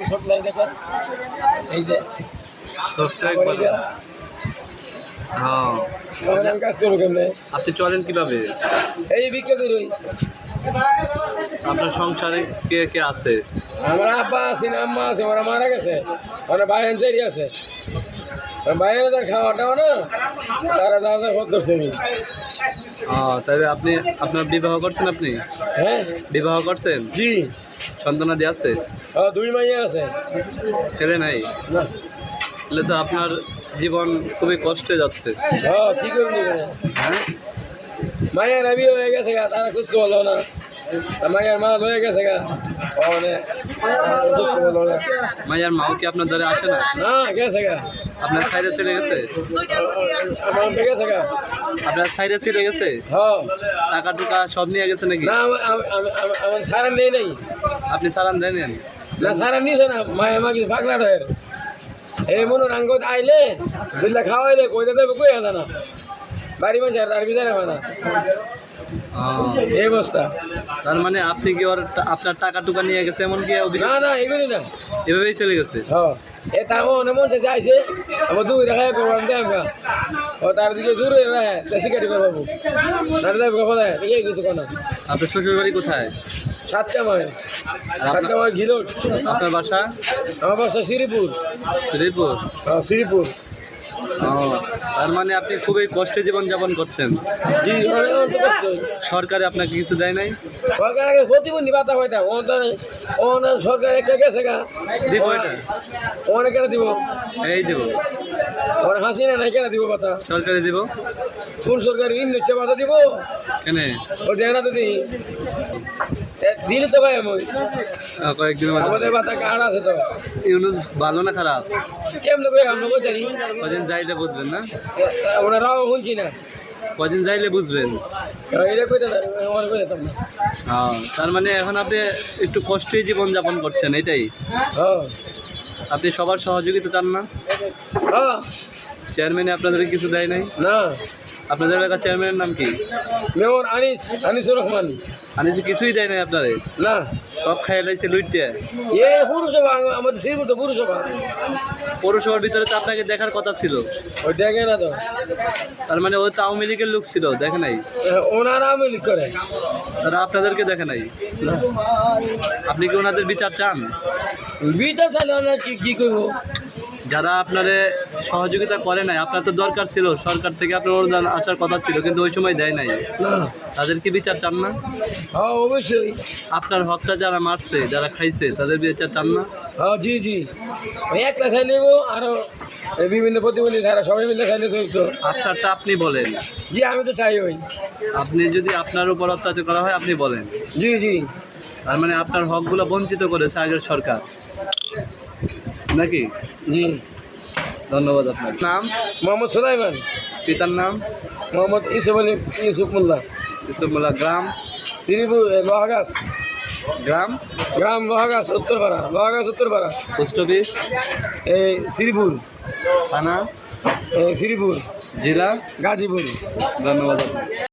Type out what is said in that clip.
এই যে। হ্যাঁ। তখন আমি কাজ করব কেমনে? আপনি চলেন কীভাবে? এই বিক্রি করি আপনার সংসারে কে কে আছে? আমার আব্বা আছে আম্মা আছে ওরা মারা গেছে। ওরা ভাই আছে বাইরে তার খাওয়া টাওয়া না তারা দাদা করছে হ্যাঁ তাহলে আপনি আপনার বিবাহ করছেন আপনি? হ্যাঁ। বিবাহ করছেন? জি। সন্তানাদি আছে? ও দুই মাইয়া আছে। ছেলে নাই? না। তাহলে তো আপনার জীবন খুবই কষ্টে যাচ্ছে। ও কি করবি? হ্যাঁ? মায়ের আবি হয়ে গেছে তারা খুঁজতে বলল না। আর মা হয়ে গেছে গা। ওখানে খুঁজতে বলল না মাইয়ার মাও কি আপনার দ্বারা আসে না? না গেছে গা। আপনার সাইডে চলে গেছে? আপনার সাইডে চলে গেছে? টাকা টুকা সব নিয়ে গেছে নাকি? না আমার সারা নেই নাই। আপনি সারান দেন না সারা নিছে না। মায়ের মা কিছু পাগলা রয়ে এই মনে রাঙ্গ আইলে বিল্লা খাওয়াইলে কইতে দেবে কই না? বাড়ি না। এই অবস্থা। তার মানে আপনি কি ওর আপনার টাকা টুকা নিয়ে গেছে এমন কি না না এগুলি না। এভাবেই চলে গেছে? এ মনে চাইছে আমার দুই দেখায় করবাম দেয় ও তার দিকে জোরে রায় দেশি কাটি করব তার দেবে কথা দেয় কিছু কোনো। আপনার শ্বশুর বাড়ি কোথায়? সাতটা সাতটা ঘিলোট। আপনার বাসা? আমার বাসা শ্রীপুর। শ্রীপুর? শ্রীপুর। ও তার মানে আপনি খুবই কষ্টে জীবন যাপন করছেন। জি অনেক অনেক। সরকারে আপনাকে কিছু দেয় নাই? সরকার আগে প্রতিবন্ধী ভাতা হইতা তো সরকার একটা গেছে গা। দিব এটা? অনেক কেন দিব? এই দিব। অনেক হাসি না কেন দিব ভাতা? সরকারে দিব? কোন সরকার ইন দিচ্ছে ভাতা দিব? কেন? ও দেয় না তো দিই। তো ভাই আমি আহ, আমাদের ভাতা কার্ড আছে তো। ইউনুস ভালো না খারাপ? কেমন ভাই আমরা জানি। কদিন যাইলে বুঝবেন না? শুনছি না। কদিন যাইলে বুঝবেন। হ্যাঁ তার মানে এখন আপনি একটু কষ্টেই জীবন যাপন করছেন এটাই। হ্যাঁ। আপনি সবার সহযোগিতা চান না? হ্যাঁ। চেয়ারম্যানে আপনাদের কিছু দেয় নাই? না। আপনাদের এলাকার চেয়ারম্যানের নাম কি? মেয়র আনিস আনিসুর রহমান। যে কিছুই দেয় নাই আপনারে? না। সব খাই লাইছে লুইটে এ পুরসভা আমাদের শ্রীপুর তো পুরসভা। পৌরসভার ভিতরে তো আপনাকে দেখার কথা ছিল। ওই দেখে না তো। তার মানে ও তো আওয়ামী লীগের লোক ছিল দেখে নাই? ওনারা আমিল করে। তারা আপনাদেরকে দেখে নাই? আপনি কি ওনাদের বিচার চান? বিটা চাইলে কি কি করব? যারা আপনারে সহযোগিতা করে নাই। আপনার তো দরকার ছিল। সরকার থেকে আপনার অনুদান আসার কথা ছিল কিন্তু ওই সময় দেয় নাই। তাদের কি বিচার চান না? হ্যাঁ অবশ্যই। আপনার হকটা যারা মারছে যারা খাইছে তাদের বিচার চান না? হ্যাঁ জি জি। একটা খাই নেব আরও বিভিন্ন প্রতিবন্ধী তারা সবাই মিলে খাইলে চলতো আপনারটা আপনি বলেন। জি আমি তো চাই ওই। আপনি যদি আপনার উপর অত্যাচার করা হয় আপনি বলেন। জি জি। তার মানে আপনার হকগুলো বঞ্চিত করেছে আগের সরকার। নাকি? জি। ধন্যবাদ আপনার নাম? মোহাম্মদ সুলাইমান। পিতার নাম? মোহাম্মদ ইসুফ আলী ইউসুফ মোল্লা। ইসুফুল্লাহ গ্রাম? শ্রীপুর এ, লোহাগাছ গ্রাম? গ্রাম লোহাগাছ উত্তরপাড়া। লোহাগাছ উত্তরপাড়া। Post office? এই শ্রীপুর। থানা? এই শ্রীপুর। জেলা? গাজীপুর। ধন্যবাদ আপনার